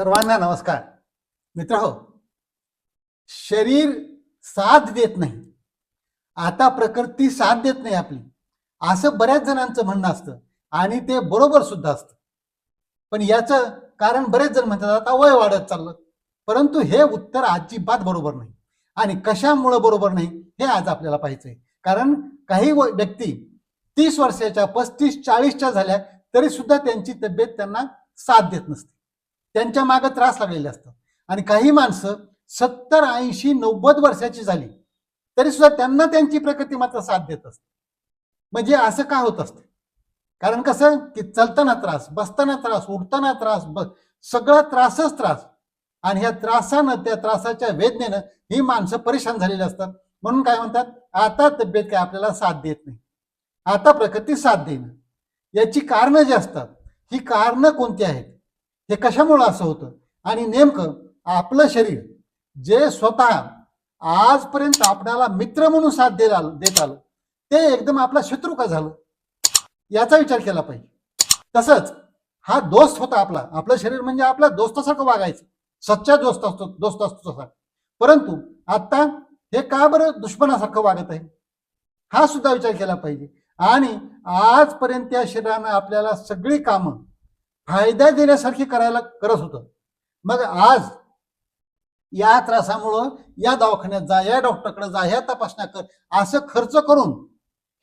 सर्वांना नमस्कार. मित्र हो शरीर साथ देत नाही. आता प्रकृती साथ देत नाही आपली. असं बऱ्याच जणांचं म्हणणं असतं आणि ते बरोबर सुद्धा असतं. पण याचं कारण बरेच जण म्हणतात आता वय वाढत चाललं. परंतु हे उत्तर अजिबात बरोबर नाही. आणि कशामुळं बरोबर नाही हे आज आपल्याला पाहायचंय. कारण काही व्यक्ती तीस वर्षाच्या पस्तीस चाळीसच्या झाल्या तरी सुद्धा त्यांची तब्येत त्यांना साथ देत नसते. त्यांच्या मागे त्रास लागलेले असतात. आणि काही माणसं सत्तर ऐंशी नव्वद वर्षाची झाली तरी सुद्धा त्यांना त्यांची प्रकृती मात्र साथ देत असते. म्हणजे असं का होत असते? कारण कसं? की चलताना त्रास बसताना त्रास उठताना त्रास ब सगळा त्रासच त्रास. आणि ह्या त्रासानं त्या त्रासाच्या वेदनेनं ही माणसं परेशान झालेली असतात. म्हणून काय म्हणतात? आता तब्येत काय आपल्याला साथ देत नाही. आता प्रकृती साथ देणं याची कारणं जी असतात ही कारणं कोणती आहेत? हे कशामुळं असं होतं? आणि नेमकं आपलं शरीर जे स्वतः आजपर्यंत आपल्याला मित्र म्हणून साथ दे देत आलं ते एकदम आपला शत्रू का झालं? याचा विचार केला पाहिजे. तसंच हा दोस्त होता आपला. आपलं शरीर म्हणजे आपला दोस्तासारखं वागायचं. सच्चा दोस्त असतो दोस्त असतो तसा. परंतु आत्ता हे का बरं दुश्मनासारखं वागत आहे? हा सुद्धा विचार केला पाहिजे. आणि आजपर्यंत या शरीरानं आपल्याला सगळी कामं फायदा देण्यासारखी करायला करत होतं. मग आज या त्रासामुळं या दवाखान्यात जा या डॉक्टरकडे जा ह्या तपासण्या कर असं खर्च करून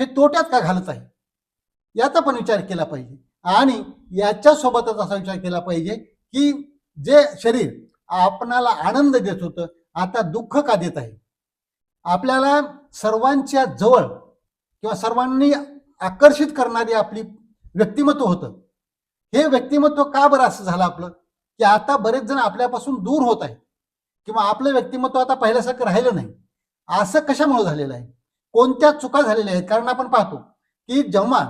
हे तोट्यात का घालत आहे? याचा पण विचार केला पाहिजे. आणि याच्या सोबतच असा विचार केला पाहिजे की जे शरीर आपणाला आनंद देत होतं आता दुःख का देत आहे? आपल्याला सर्वांच्या जवळ किंवा सर्वांनी आकर्षित करणारी आपली व्यक्तिमत्व होतं. हे व्यक्तिमत्व का बरं असं झालं आपलं? की आता बरेच जण आपल्यापासून दूर होत आहे किंवा आपलं व्यक्तिमत्व आता पहिल्यासारखं राहिलं नाही. असं कशामुळे झालेलं आहे? कोणत्या चुका झालेल्या आहेत? कारण आपण पाहतो की जेव्हा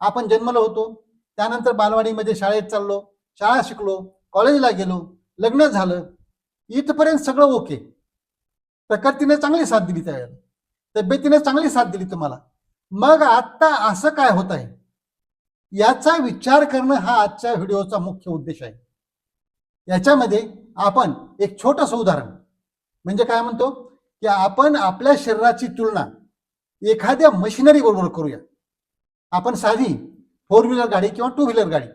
आपण जन्मलो होतो त्यानंतर बालवाडीमध्ये शाळेत चाललो शाळा शिकलो कॉलेजला गेलो लग्न झालं इथपर्यंत सगळं ओके. प्रकृतीने चांगली साथ दिली त्यावेळेला. तब्येतीने चांगली साथ दिली तुम्हाला. मग आता असं काय होत आहे? याचा विचार करणं हा आजच्या व्हिडिओचा मुख्य उद्देश आहे. याच्यामध्ये आपण एक छोटंसं उदाहरण म्हणजे काय म्हणतो? की आपण आपल्या शरीराची तुलना एखाद्या मशिनरी बरोबर करूया. आपण साधी फोर व्हीलर गाडी किंवा टू व्हीलर गाडी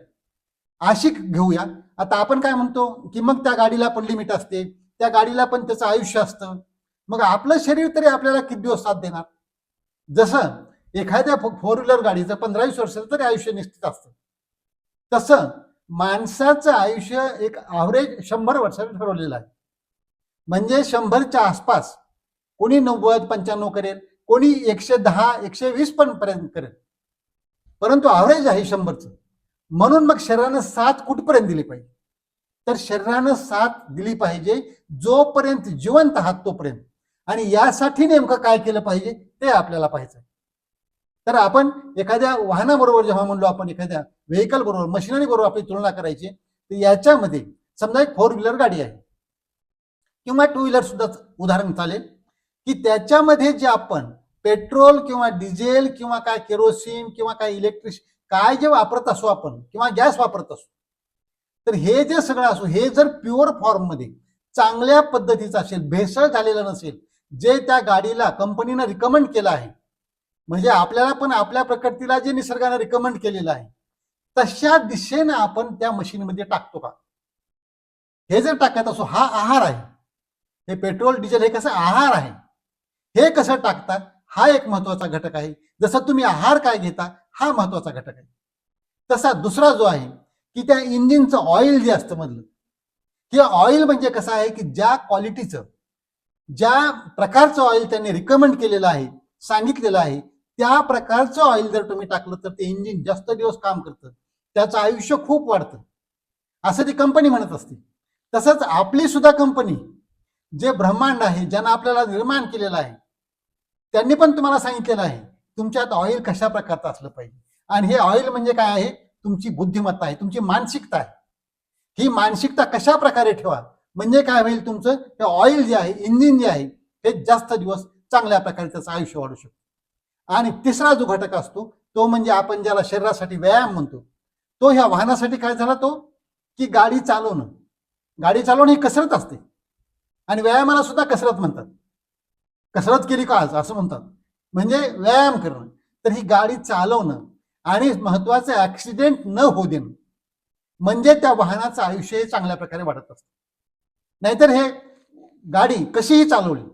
अशी घेऊया. आता आपण काय म्हणतो? की मग त्या गाडीला पण लिमिट असते. त्या गाडीला पण त्याचं आयुष्य असतं. मग आपलं शरीर तरी आपल्याला किती दिवस साथ देणार? जसं एखाद्या फोर व्हीलर गाडीचं पंधरा वीस वर्षाचं तरी आयुष्य निश्चित असतं. तसं माणसाचं आयुष्य एक ॲव्हरेज शंभर वर्षाचं ठरवलेलं आहे. म्हणजे शंभरच्या आसपास कोणी नव्वद पंच्याण्णव करेल कोणी एकशे दहा एकशे वीस पण पर्यंत करेल. परंतु ॲव्हरेज आहे शंभरचं. म्हणून मग शरीरानं साथ कुठपर्यंत दिली पाहिजे? तर शरीरानं साथ दिली पाहिजे जोपर्यंत जिवंत आहात तोपर्यंत. आणि यासाठी नेमकं काय केलं पाहिजे? ते आपल्याला पाहायचं आहे. तर आपण एखाद्या वाहनाबरोबर जेव्हा म्हणलो आपण एखाद्या व्हेकल बरोबर मशिनरी बरोबर आपली तुलना करायची तर याच्यामध्ये समजा एक फोर व्हीलर गाडी आहे. किंवा टू व्हीलर सुद्धा उदाहरण चालेल की त्याच्यामध्ये जे आपण पेट्रोल किंवा डिझेल किंवा काय केरोसिन किंवा काय इलेक्ट्रिक काय जे वापरत असू आपण किंवा गॅस वापरत असू तर हे जे सगळं असो हे जर प्युअर फॉर्ममध्ये चांगल्या पद्धतीचं असेल भेसळ झालेलं नसेल जे त्या गाडीला कंपनीनं रिकमेंड केलं आहे म्हणजे आपल्याला पण आपल्या प्रकृतीला जे निसर्गाने रिकमेंड केलेलं आहे तशा दिशेनं आपण त्या मशीनमध्ये टाकतो का? हे जर टाकत असो हा आहार आहे. हे पेट्रोल डिझेल हे कसं आहार आहे? हे कसं टाकतात? हा एक महत्त्वाचा घटक आहे. जसं तुम्ही आहार काय घेता हा महत्त्वाचा घटक आहे. तसा दुसरा जो आहे की त्या इंजिनचं ऑइल जे असतं मधलं हे ऑइल म्हणजे कसं आहे की ज्या क्वालिटीचं ज्या प्रकारचं ऑइल त्यांनी रिकमेंड केलेलं आहे सांगितलेलं आहे त्या प्रकारचं ऑइल जर तुम्ही टाकलं तर ते इंजिन जास्त दिवस काम करतं. त्याचं आयुष्य खूप वाढतं. असं ती कंपनी म्हणत असते. तसंच आपली सुद्धा कंपनी जे ब्रह्मांड आहे ज्यानं आपल्याला निर्माण केलेलं आहे त्यांनी पण तुम्हाला सांगितलेलं आहे तुमच्यात ऑइल कशा प्रकारचं असलं पाहिजे? आणि हे ऑइल म्हणजे काय आहे? तुमची बुद्धिमत्ता आहे तुमची मानसिकता आहे. ही मानसिकता कशा प्रकारे ठेवा? म्हणजे काय होईल तुमचं? हे ऑइल जे आहे इंजिन जे आहे हे जास्त दिवस चांगल्या प्रकारे त्याचं आयुष्य वाढू शकतो. आणि तिसरा जो घटक असतो तो म्हणजे आपण ज्याला शरीरासाठी व्यायाम म्हणतो तो ह्या वाहनासाठी काय झाला तो? की गाडी चालवणं. गाडी चालवणं ही कसरत असते. आणि व्यायामाला सुद्धा कसरत म्हणतात. कसरत केली का आज? असं म्हणतात. म्हणजे व्यायाम करणं. तर ही गाडी चालवणं आणि महत्वाचं ॲक्सिडेंट न होऊ देणं. म्हणजे त्या वाहनाचं आयुष्य चांगल्या प्रकारे वाढत असतं. नाहीतर हे गाडी कशीही चालवली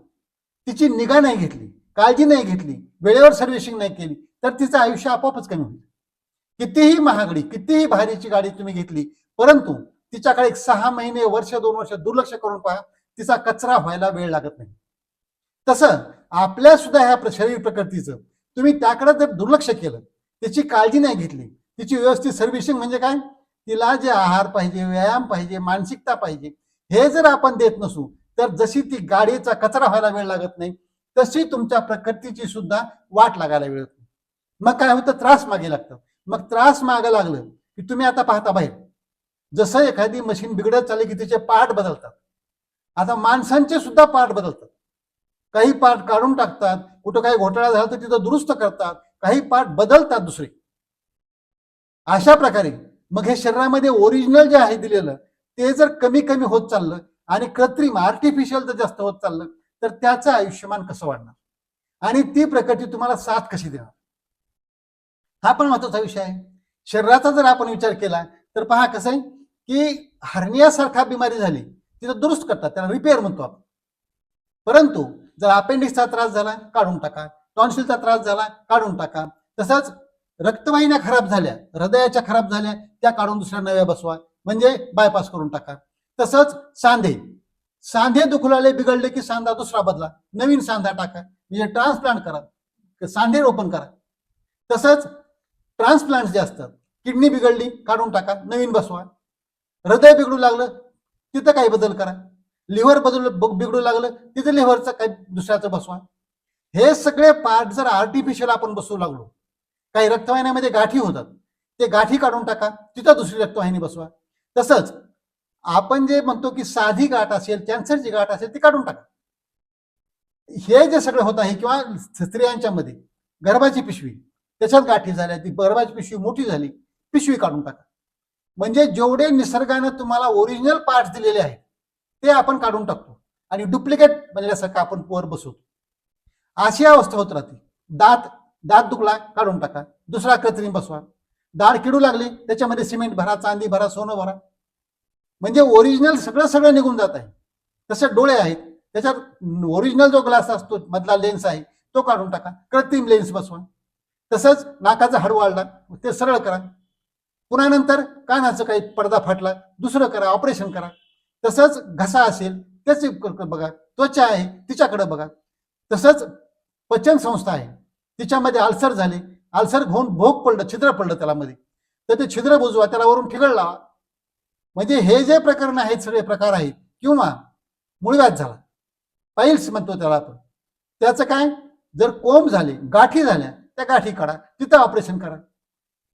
तिची निगा नाही घेतली काळजी नाही घेतली वेळेवर सर्व्हिसिंग नाही केली तर तिचं आयुष्य आपोआपच कमी होईल. कितीही महागडी कितीही भारीची गाडी तुम्ही घेतली परंतु तिच्याकडे एक सहा महिने वर्ष दोन वर्ष दुर्लक्ष करून पहा तिचा कचरा व्हायला वेळ लागत नाही. तसं आपल्या सुद्धा ह्या शरीर प्रकृतीचं तुम्ही त्याकडे जर दुर्लक्ष केलं त्याची काळजी नाही घेतली तिची व्यवस्थित सर्व्हिसिंग म्हणजे काय? तिला जे आहार पाहिजे व्यायाम पाहिजे मानसिकता पाहिजे हे जर आपण देत नसू तर जशी ती गाडीचा कचरा व्हायला वेळ लागत नाही तशी तुमच्या प्रकृतीची सुद्धा वाट लागायला वेळ मग काय होतं? त्रास मागे लागतं. मग त्रास मागं लागलं की तुम्ही आता पाहता बाहेर. जसं एखादी मशीन बिघडत चालली की तिचे पार्ट बदलतात. आता माणसांचे सुद्धा पार्ट बदलतात. काही पार्ट काढून टाकतात. कुठं काही घोटाळा झाला तर तिथं दुरुस्त करतात. काही पार्ट बदलतात दुसरे. अशा प्रकारे मग हे शरीरामध्ये ओरिजिनल जे आहे दिलेलं ते जर कमी कमी होत चाललं आणि कृत्रिम आर्टिफिशियल जर जास्त होत चाललं तर त्याचं आयुष्यमान कसं वाढणार? आणि ती प्रकृती तुम्हाला साथ कशी देणार? हा पण महत्त्वाचा विषय आहे. शरीराचा जर आपण विचार केला तर पहा कसं आहे की हर्नियासारखा बिमारी झाली तिथं दुरुस्त करतात त्याला रिपेअर म्हणतो आपण. परंतु जर अपेंडिक्सचा त्रास झाला काढून टाका. टॉन्सिलचा त्रास झाला काढून टाका. तसंच रक्तवाहिन्या खराब झाल्या हृदयाच्या खराब झाल्या त्या काढून दुसऱ्या नव्या बसवा. म्हणजे बायपास करून टाका. तसंच सांधे. सांधे दुखलाले बिघडले की सांधा दुसरा बदला. नवीन सांधा टाका. म्हणजे ट्रान्सप्लांट करा. सांधे रोपण करा. तसंच ट्रान्सप्लांट जे असतात किडनी बिघडली काढून टाका. नवीन बसवा. हृदय बिघडू लागलं तिथं काही बदल करा. लिव्हर बदल बिघडू लागलं तिथं लिव्हरचं काही दुसऱ्याचं बसवा. हे सगळे पार्ट जर आर्टिफिशियल आपण बसवू लागलो काही रक्तवाहिन्यामध्ये गाठी होतात ते गाठी काढून टाका तिथं दुसरी रक्तवाहिनी बसवा. तसंच आपण जे म्हणतो की साधी गाठ असेल कॅन्सरची गाठ असेल ती काढून टाका. हे जे सगळं होत आहे किंवा स्त्रियांच्या मध्ये गर्भाची पिशवी त्याच्यात गाठी झाल्या ती गर्भाची पिशवी मोठी झाली पिशवी काढून टाका. म्हणजे जेवढे निसर्गानं तुम्हाला ओरिजिनल पार्ट दिलेले आहेत ते आपण काढून टाकतो. आणि डुप्लिकेट बनल्यासारखं आपण वर बसवतो. अशी अवस्था होत राहते. दात दात दुखला काढून टाका. दुसरा कृत्रिम बसवा. दाढ किडू लागली त्याच्यामध्ये सिमेंट भरा चांदी भरा सोनं भरा. म्हणजे ओरिजिनल सगळं सगळं निघून जात आहे. तसे डोळे आहेत त्याच्यात ओरिजिनल जो ग्लास असतो मधला लेन्स आहे तो काढून टाका. कृत्रिम लेन्स बसवा. तसंच नाकाचा हाड वाढला ते सरळ करा. पुन्हा नंतर कानाचं काही पडदा फाटला दुसरं करा ऑपरेशन करा. तसंच घसा असेल त्याचे बघा. त्वचा आहे तिच्याकडे बघा. तसंच पचन संस्था आहे. तिच्यामध्ये अल्सर झाले. अल्सर होऊन भोग पडलं छिद्र पडलं त्याला मध्ये. तर ते छिद्र बुजवा त्याला वरून ठिगळ लावा. म्हणजे हे जे प्रकरण आहेत सगळे प्रकार आहेत किंवा मुळव्याध झाला. पाईल्स म्हणतो त्याला आपण. त्याचं काय? जर कोंब झाले गाठी झाल्या त्या गाठी काढा तिथं ऑपरेशन करा.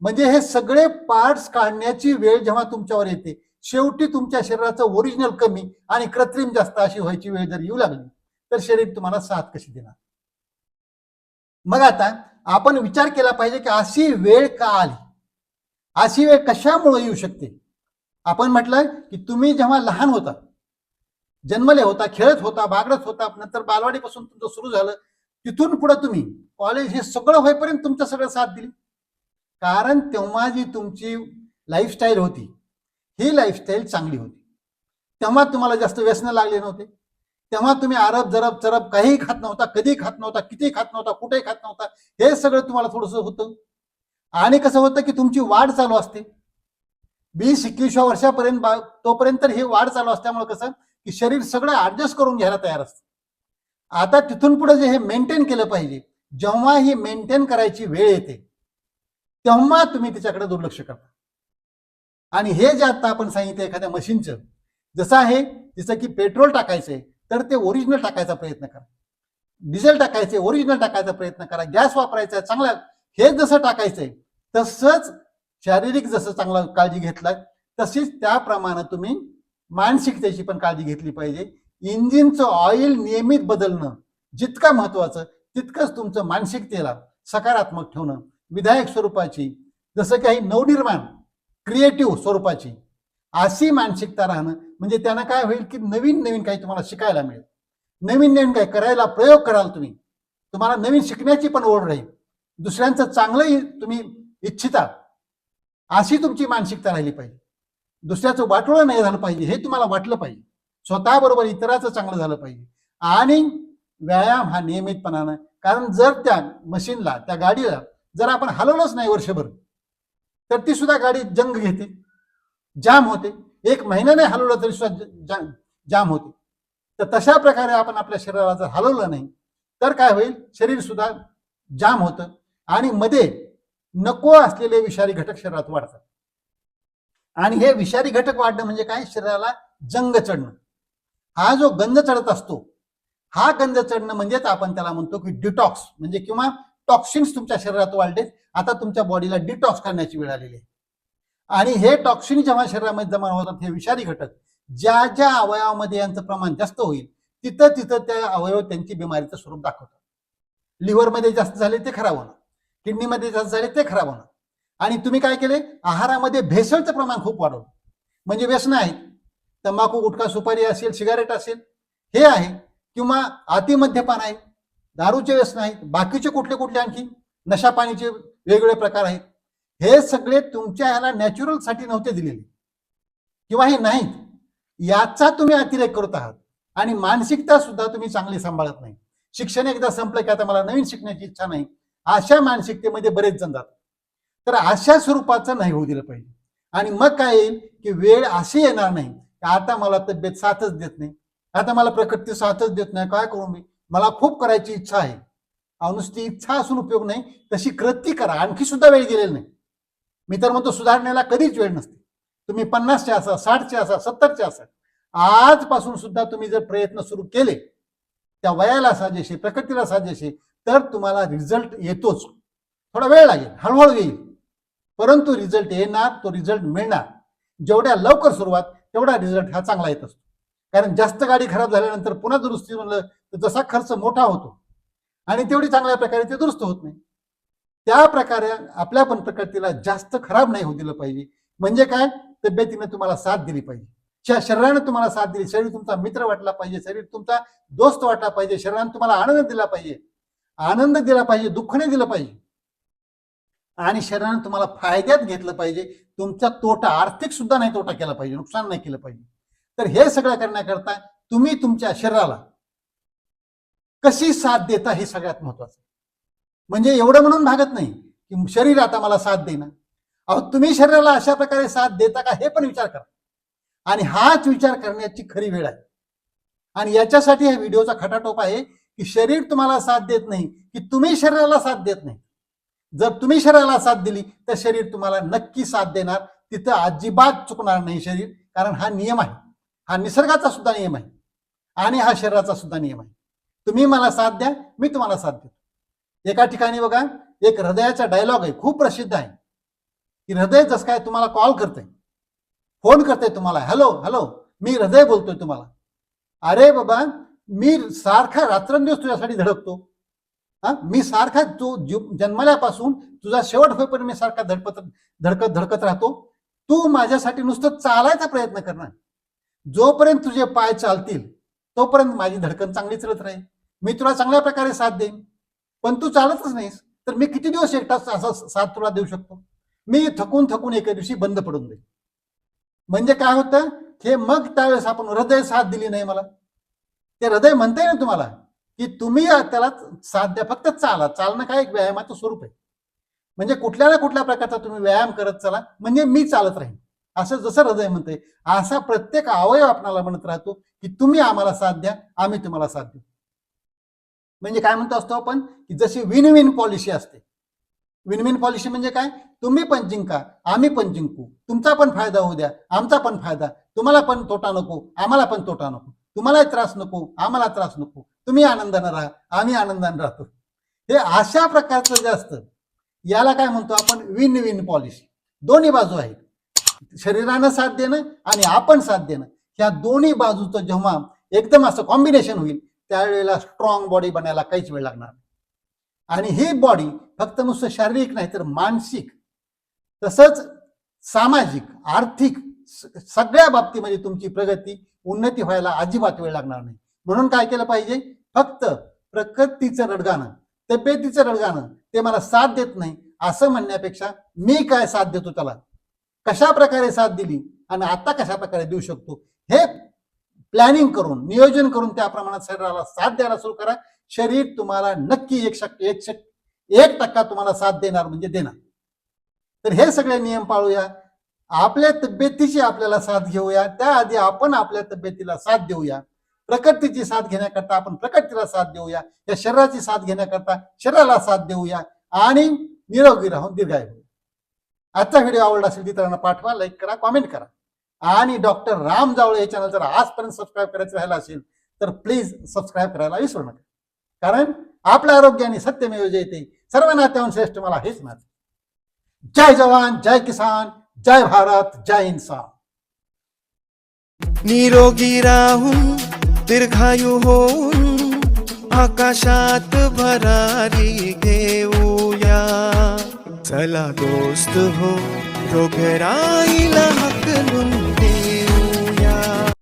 म्हणजे हे सगळे पार्ट्स काढण्याची वेळ जेव्हा तुमच्यावर येते शेवटी तुमच्या शरीराचं ओरिजिनल कमी आणि कृत्रिम जास्त अशी व्हायची वेळ जर येऊ लागली तर शरीर तुम्हाला साथ कशी देणार? मग आता आपण विचार केला पाहिजे की अशी वेळ का आली? अशी वेळ कशामुळे येऊ शकते? आपण म्हटलं की तुम्ही जेव्हा लहान होता जन्मले होता खेळत होता बागडत होता नंतर बालवाडीपासून तुमचं सुरू झालं तिथून पुढे तुम्ही कॉलेज हे सगळं होईपर्यंत तुमचं सगळं साथ दिली. कारण तेव्हा जी तुमची लाईफस्टाईल होती ही लाईफस्टाईल चांगली होती. तेव्हा तुम्हाला जास्त व्यसन लागले नव्हते. तेव्हा तुम्ही आरब जरब चरब काहीही खात नव्हता कधी खात नव्हता किती खात नव्हता कुठेही खात नव्हता हे सगळं तुम्हाला थोडंसं होतं. आणि कसं होतं की तुमची वाढ चालू असते. वीस एकवीसव्या वर्षापर्यंत बा- तोपर्यंत हे ही वाढ चालू असल्यामुळे कसं की शरीर सगळं ऍडजस्ट करून घ्यायला तयार असतं. आता तिथून पुढे जे हे मेंटेन केलं पाहिजे जेव्हा ही मेंटेन करायची वेळ येते तेव्हा तुम्ही त्याच्याकडे दुर्लक्ष करता आणि हे जे आता आपण सांगितलं एखाद्या मशीनचं जसं आहे जसं की पेट्रोल टाकायचंय तर ते ओरिजिनल टाकायचा प्रयत्न करा. डिझेल टाकायचे ओरिजिनल टाकायचा प्रयत्न करा. गॅस वापरायचा चांगला हे जसं टाकायचंय तसंच शारीरिक जसं चांगला काळजी घेतलाय तशीच त्याप्रमाणे तुम्ही मानसिकतेची पण काळजी घेतली पाहिजे. इंजिनचं ऑइल नियमित बदलणं जितकं महत्वाचं तितकंच तुमचं मानसिकतेला सकारात्मक ठेवणं. विधायक स्वरूपाची जसं काही नवनिर्माण क्रिएटिव्ह स्वरूपाची अशी मानसिकता राहणं म्हणजे त्यांना काय होईल की नवीन नवीन काही तुम्हाला शिकायला मिळेल. नवीन नवीन काही करायला प्रयोग कराल तुम्ही. तुम्हाला नवीन शिकण्याची पण ओढ राहील. दुसऱ्यांचं चांगलंही तुम्ही इच्छिता. अशी तुमची मानसिकता राहिली पाहिजे. दुसऱ्याचं वाटोळं नाही झालं पाहिजे हे तुम्हाला वाटलं पाहिजे. स्वतःबरोबर इतराचं चांगलं झालं पाहिजे. आणि व्यायाम हा नियमितपणानं कारण जर त्या मशीनला त्या गाडीला जर आपण हलवलंच नाही वर्षभर तर ती सुद्धा गाडी जंग घेते जाम होते. एक महिन्याने हलवलं तरी सुद्धा जाम होते. तर तशा प्रकारे आपण आपल्या शरीराला जर हलवलं नाही तर काय होईल? शरीर सुद्धा जाम होतं. आणि मध्ये नको असलेले विषारी घटक शरीरात वाढतात. आणि हे विषारी घटक वाढणं म्हणजे काय? शरीराला जंग चढणं. हा जो गंध चढत असतो हा गंध चढणं म्हणजेच आपण त्याला म्हणतो की डिटॉक्स म्हणजे किंवा टॉक्सिन्स तुमच्या शरीरात वाढलेत आता तुमच्या बॉडीला डिटॉक्स करण्याची वेळ आलेली आहे. आणि हे टॉक्सिन जेव्हा शरीरामध्ये जमा होतात हे विषारी घटक ज्या ज्या अवयवामध्ये यांचं प्रमाण जास्त होईल तिथं तिथं त्या अवयव त्यांची बिमारीचं स्वरूप दाखवतात. लिव्हरमध्ये जास्त झाले ते खराब होणार. किडनीमध्ये जास्त झाले ते खराब होणार. आणि तुम्ही काय केले? आहारामध्ये भेसळचं प्रमाण खूप वाढवलं. म्हणजे व्यसनं आहेत तंबाखू गुटखा सुपारी असेल सिगारेट असेल हे आहे किंवा अतिमद्यपान आहे दारूचे व्यसन आहेत बाकीचे कुठले कुठले आणखी? नशापाणीचे वेगवेगळे प्रकार आहेत. हे सगळे तुमच्या ह्याला नॅचरलसाठी नव्हते दिलेले. किंवा हे नाहीत. याचा तुम्ही अतिरेक करत आहात. आणि मानसिकता सुद्धा तुम्ही चांगली सांभाळत नाही. शिक्षण एकदा संपलं की आता मला नवीन शिकण्याची इच्छा नाही. अशा मानसिकतेमध्ये बरेच जण जातात. तर अशा स्वरूपाचं नाही होऊ दिलं पाहिजे. आणि मग काय येईल की वेळ अशी येणार नाही की आता मला तब्येत साथच देत नाही. आता मला प्रकृती साथच देत नाही. काय करू मी? मला खूप करायची इच्छा आहे. अनुसती नुसती इच्छा असून उपयोग नाही. तशी कृती करा. आणखी सुद्धा वेळ गेलेला नाही. मी तर म्हणतो सुधारण्याला कधीच वेळ नसते. तुम्ही पन्नासचे असा साठचे असा सत्तरचे असा. आजपासून सुद्धा तुम्ही जर प्रयत्न सुरू केले त्या वयाला साजेशी प्रकृतीला साजेशी तर तुम्हाला रिझल्ट येतोच. थोडा वेळ लागेल हळूहळू येईल. परंतु रिझल्ट येणार तो रिझल्ट मिळणार. जेवढ्या लवकर सुरुवात तेवढा रिझल्ट हा चांगला येत असतो. कारण जास्त गाडी खराब झाल्यानंतर पुन्हा दुरुस्ती म्हणलं तर जसा खर्च मोठा होतो. आणि तेवढी चांगल्या प्रकारे ते दुरुस्त होत नाही. त्या प्रकारे आपल्या पण प्रकृतीला जास्त खराब नाही होऊ दिलं पाहिजे. म्हणजे काय? तब्येतीने तुम्हाला साथ दिली पाहिजे. शरीराने तुम्हाला साथ दिली. शरीर तुमचा मित्र वाटला पाहिजे. शरीर तुमचा दोस्त वाटला पाहिजे. शरीराने तुम्हाला आनंद दिला पाहिजे. आनंद दिला पाहिजे दुःख नाही दिलं पाहिजे. आणि शरीराने तुम्हाला फायद्यात घेतलं पाहिजे. तुमचा तोटा आर्थिक सुद्धा नाही तोटा केला पाहिजे नुकसान नाही केलं पाहिजे. तर हे सगळं करण्याकरता तुम्ही तुमच्या शरीराला कशी साथ देता हे सगळ्यात महत्वाचं म्हणजे एवढं म्हणून भागत नाही की शरीर आता मला साथ देणं अहो तुम्ही शरीराला अशा प्रकारे साथ देता का हे पण विचार करा. आणि हाच विचार करण्याची खरी वेळ आहे. आणि याच्यासाठी हा व्हिडिओचा खटाटोप आहे. की शरीर तुम्हाला साथ देत नाही की तुम्ही शरीराला साथ देत नाही. जर तुम्ही शरीराला साथ दिली तर शरीर तुम्हाला नक्की साथ देणार. तिथं अजिबात चुकणार नाही शरीर कारण हा नियम आहे. हा निसर्गाचा सुद्धा नियम आहे. आणि हा शरीराचा सुद्धा नियम आहे. तुम्ही मला साथ द्या मी तुम्हाला साथ देतो. एका ठिकाणी बघा एक हृदयाचा डायलॉग आहे खूप प्रसिद्ध आहे. की हृदय जसं काय तुम्हाला कॉल करतंय फोन करते तुम्हाला हॅलो हॅलो मी हृदय बोलतोय तुम्हाला. अरे बाबा मी सारखा रात्रंदिवस तुझ्यासाठी धडकतो. हा? मी सारखा तू जन्मल्यापासून तुझा शेवट होईपर्यंत मी सारखा धडपत धडकत धडकत राहतो. तू माझ्यासाठी नुसतं चालायचा प्रयत्न करणार जोपर्यंत तुझे पाय चालतील तोपर्यंत माझी धडकन चांगली चालत राहील. मी तुला चांगल्या प्रकारे साथ देईन. पण तू चालतच नाहीस तर मी किती दिवस एकटा असा साथ तुला देऊ शकतो? मी थकून थकून एका दिवशी बंद पडून देईन म्हणजे काय होतं? हे मग त्यावेळेस आपण हृदय साथ दिली नाही मला. ते हृदय म्हणते ना तुम्हाला की तुम्ही त्याला साथ द्या फक्त चाला. चालणं काय? एक व्यायामाचं स्वरूप आहे. म्हणजे कुठल्या ना कुठल्या प्रकारचा तुम्ही व्यायाम करत चला म्हणजे मी चालत राहीन. असं जसं हृदय म्हणते असा प्रत्येक अवयव आपणाला म्हणत राहतो की तुम्ही आम्हाला साथ द्या आम्ही तुम्हाला साथ देऊ. म्हणजे काय म्हणतो असतो आपण की जशी विन विन पॉलिसी असते. विन विन पॉलिसी म्हणजे काय? तुम्ही पण जिंका आम्ही पण जिंकू. तुमचा पण फायदा होऊ द्या आमचा पण फायदा. तुम्हाला पण तोटा नको आम्हाला पण तोटा नको. तुम्हाला त्रास नको आम्हाला त्रास नको. तुम्ही आनंदानं राहा आम्ही आनंदानं राहतो. हे अशा प्रकारचं जे असतं याला काय म्हणतो आपण? विन विन पॉलिसी दोन्ही बाजू आहेत. शरीरानं साथ देणं आणि आपण साथ देणं. ह्या दोन्ही बाजूचं जेव्हा एकदम असं कॉम्बिनेशन होईल त्यावेळेला स्ट्रॉंग बॉडी बनायला काहीच वेळ लागणार आणि ही बॉडी फक्त नुसतं शारीरिक नाही तर मानसिक तसंच सामाजिक आर्थिक सगळ्या बाबतीमध्ये तुमची प्रगती उन्नती व्हायला अजिबात वेळ लागणार नाही. म्हणून काय केलं पाहिजे? फक्त प्रकृतीचं रडगाणं तब्येतीचं रडगाणं ते मला साथ देत नाही असं म्हणण्यापेक्षा मी काय साथ देतो त्याला? कशा प्रकारे साथ दिली आणि आता कशा प्रकारे देऊ शकतो? हे प्लॅनिंग करून नियोजन करून त्या प्रमाणात शरीराला साथ द्यायला सुरू करा. शरीर तुम्हाला नक्की एक शक्य एक शक्य एक टक्का तुम्हाला साथ देणार म्हणजे देणार तर हे सगळे नियम पाळूया. आपल्या तब्येतीची आपल्याला साथ घेऊया. त्याआधी आपण आपल्या तब्येतीला साथ देऊया. प्रकृतीची साथ घेण्याकरता आपण प्रकृतीला साथ देऊया. या शरीराची साथ घेण्याकरता शरीराला साथ देऊया. आणि निरोगी राहून दीर्घायू. आजचा व्हिडिओ आवडला असेल मित्रांना पाठवा लाईक करा कॉमेंट करा. आणि डॉक्टर राम जावळे हे चॅनल जर आजपर्यंत सबस्क्राईब करायचं राहिलं असेल तर प्लीज सबस्क्राईब करायला विसरू नका. कारण आपल्या आणि सत्यमेव जयते सर्व नात्याहून श्रेष्ठ मला हेच नाते जय जवान जय किसान. जय भारत जय इन्सान निरोगी राहून दीर्घायू होऊन आकाशात भरारी घेऊया। चला दोस्त हो रोगराईला हकलून